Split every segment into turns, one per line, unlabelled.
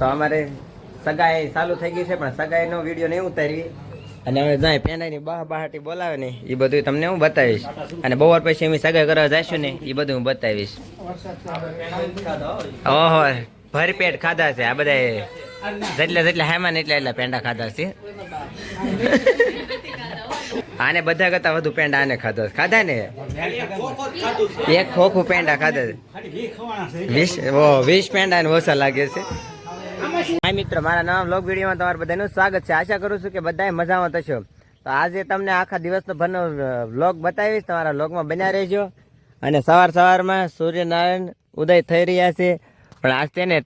તો અમારે સગાઈ ચાલુ થઈ ગઈ છે પણ સગાઈનો વીડિયો નહીં ઉતારી અને હવે જાય પેંડાની બહાર બહાટી બોલાવે ને એ બધું તમને હું બતાવીશ. અને બપોર પછી અમે સગાઈ કરવા જઈશું ને એ બધું હું બતાવીશ. ઓહો ભરપેટ ખાધા છે આ બધા જેટલા જેટલા હેમાન એટલા એટલા પેંડા ખાધા છે. આને બધા કરતા વધુ પેંડા આને ખાધા. ખાધા ને? એક ખોખું પેંડા ખાધા છે. વીસ વીસ પેંડા ને ઓછા લાગે છે. હાય મિત્રો, મારા નવા બ્લોગ વિડીયોમાં તમારું બધાનું સ્વાગત છે. આશા કરું છું કે બધાય મજામાં થશો. તો આજે તમને આખા દિવસનો ભરનો બ્લોગ બતાવીશ. તમારા બ્લોગમાં બન્યા રહેજો. અને સવાર સવારમાં સૂર્યનારાયણ ઉદય થઈ રહ્યા છે. પણ આજ તેને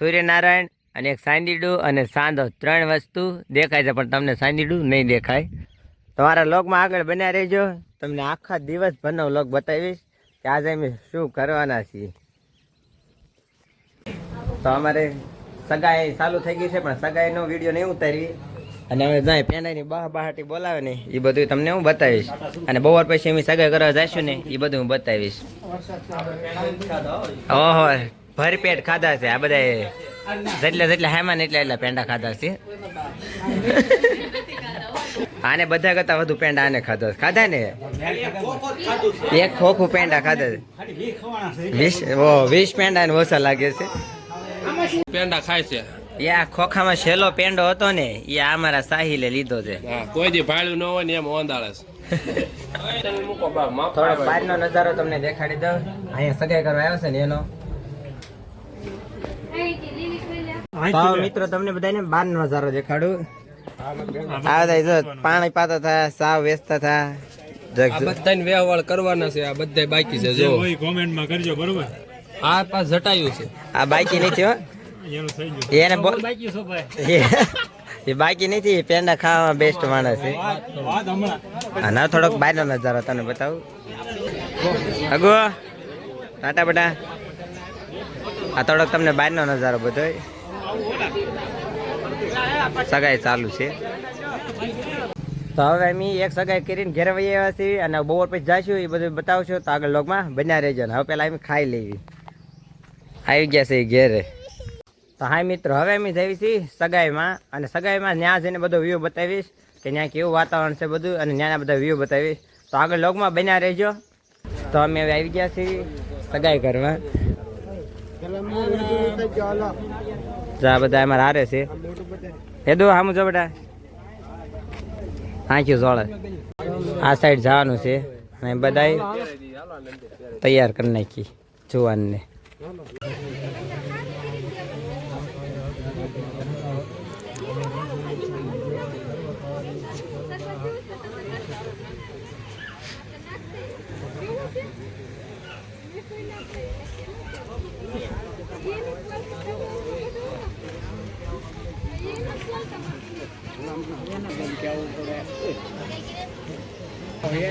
સૂર્યનારાયણ અને એક સાંદીડું અને સાંધો ત્રણ વસ્તુ દેખાય છે, પણ તમને સાંદીડું નહીં દેખાય. તમારા બ્લોગમાં આગળ બન્યા રહેજો. તમને આખા દિવસ ભરનો વ્લોગ બતાવીશ કે આજે અમે શું કરવાના છીએ. તો અમારે સગાઈ ચાલુ થઈ ગઈ છે પણ સગાઈનો વીડિયો નહીં ઉતારી અને હવે જાય પેંડાની બહાર બહાટી બોલાવે ને એ બધું તમને હું બતાવીશ. અને બપોર પછી અમે સગાઈ કરવા જઈશું ને એ બધું હું બતાવીશ. ઓહો ભરપેટ ખાધા છે આ બધા જેટલા જેટલા હેમાન એટલા એટલા પેંડા ખાધા છે. આને બધા કરતા વધુ પેંડા આને ખાધા છે. ખાધા ને? એક ખોખું પેંડા ખાધા છે. વીસ વીસ પેંડા ને ઓછા લાગે છે.
પેંડા ખાય છે.
એ આ ખોખામાં છેલ્લો પેંડો હતો ને એ અમારા સાહિલે લીધો છે.
કોઈ દી ભાડ્યું ન હોય ને એમ ઓંદાળે છે.
થોડો બહારનો નજારો તમને દેખાડી દઉં. અહીંયા સગાઈ કરવા આવ્યો છે ને એનો. તો મિત્રો તમને બધાને બહારનો નજારો દેખાડું. આ બધા જો પાણી પાતા થયા સાવ વેચતા થયા. જગ
બધાને વ્યવહાર કરવાના છે આ બધા બાકી છે જો
કોમેન્ટમાં કરજો બરોબર?
આ પાસ જટાયું છે.
આ બાકી નથી હો.
એનું થઈ ગયું.
એને
બાકી
એ બાકી નથી એ પેંડા ખાવામાં બેસ્ટ માણસ છે. હવે થોડોક બહારનો નજારો તને બતાવું. અગો ટાટા બટા. આ થોડોક તમને બહારનો નજારો બધો સગાઈ ચાલુ છે. તો હવે અમે એક સગાઈ કરીને ઘેર વહી આવ્યા છીએ અને બપોર પછી જઈશું એ બધું બતાવશું. તો આગળ લોગમાં બન્યા રહેજો. ને હવે પહેલાં અમે ખાઈ લેવી. આવી ગયા છે એ ઘેરે. તો હાય મિત્રો, હવે અમે જઈએ છીએ સગાઈમાં અને સગાઈમાં ત્યાં જઈને બધો વ્યૂ બતાવીશ કે ત્યાં કેવું વાતાવરણ છે બધું અને ત્યાંના બધા વ્યૂ બતાવીશ. તો આગળ લોગમાં બન્યા રહેજો. તો અમે હવે આવી ગયા છીએ સગાઈ કરવા જા બધા અમારા હારે છે. હેદુ હામું જો બેટા હાંચ્યું જોડે આ સાઈડ જવાનું છે. અને બધા તૈયાર કરી નાખી, જુવાનને.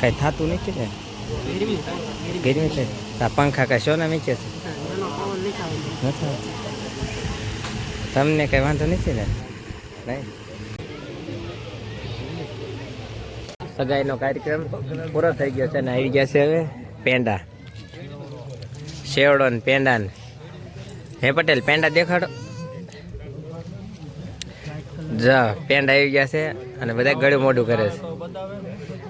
કઈ થતું નથી ને? ગરમી છે? આ પંખા કઈ શો ના નીચે છે? તમને કઈ વાંધો નથી ને? નહીં? સગાઈનો કાર્યક્રમ પૂરો થઈ ગયો છે ને આવી ગયા છે હવે પેંડા. શેવડો ને પેંડા ને. હે પટેલ, પેંડા દેખાડો. જ, પેંડા આવી ગયા છે અને બધા ગળું મોઢું કરે છે.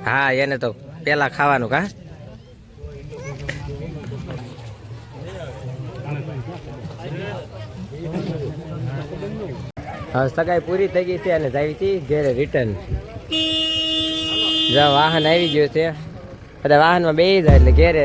હા, એને તો પેલા ખાવાનું કા? સગાઈ પૂરી થઈ ગઈ છે અને જાવી હતી ઘેરે રિટર્ન વાહન આવી ગયું છે. બધા વાહનમાં બેસી જાય એટલે ઘેરે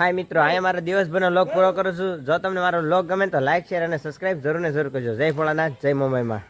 બાય મિત્રો, અહીંયા મારો દિવસભરનો લોગ પૂરો કરું છું. જો તમને મારો લોગ ગમે તો લાઈક શેર અને સબસ્ક્રાઈબ જરૂર ને જરૂર કરજો. જય ભોળાનાથ, જય મુંબઈમાં.